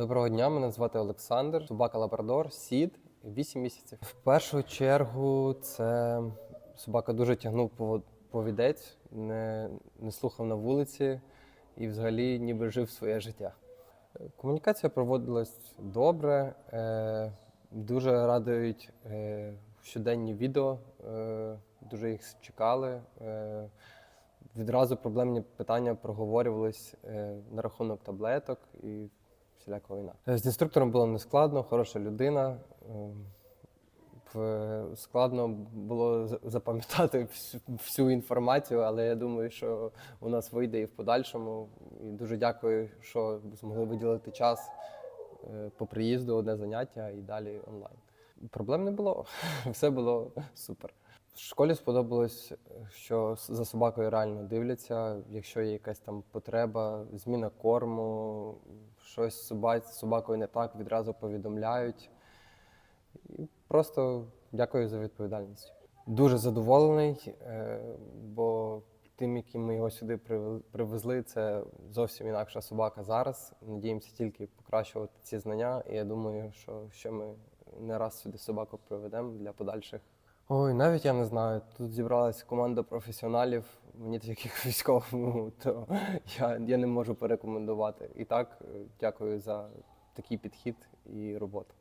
Доброго дня, мене звати Олександр. Собака Лабрадор, сід, 8 місяців. В першу чергу це собака дуже тягнув повідець, не, не слухав на вулиці і взагалі ніби жив своє життя. Комунікація проводилась добре, е, дуже радують е, щоденні відео, е, дуже їх чекали. Е, відразу проблемні питання проговорювались е, на рахунок таблеток і всілякого інакше. Е, З інструктором було нескладно, хороша людина. Е, Складно було запам'ятати всю, всю інформацію, але я думаю, що у нас вийде і в подальшому. І дуже дякую, що змогли виділити час е, по приїзду одне заняття і далі онлайн. Проблем не було, все було супер. В школі сподобалось, що за собакою реально дивляться. Якщо є якась там потреба, зміна корму, щось собак- собакою не так, відразу повідомляють. І просто дякую за відповідальність. Дуже задоволений, е, бо тим, яким ми його сюди привезли, це зовсім інакша собака зараз. Надіємося тільки покращувати ці знання. І я думаю, що ще ми не раз сюди собаку приведемо для подальших. Ой, навіть я не знаю. Тут зібралася команда професіоналів. Мені таких військовому, то я, я не можу порекомендувати. І так, е, дякую за такий підхід і роботу.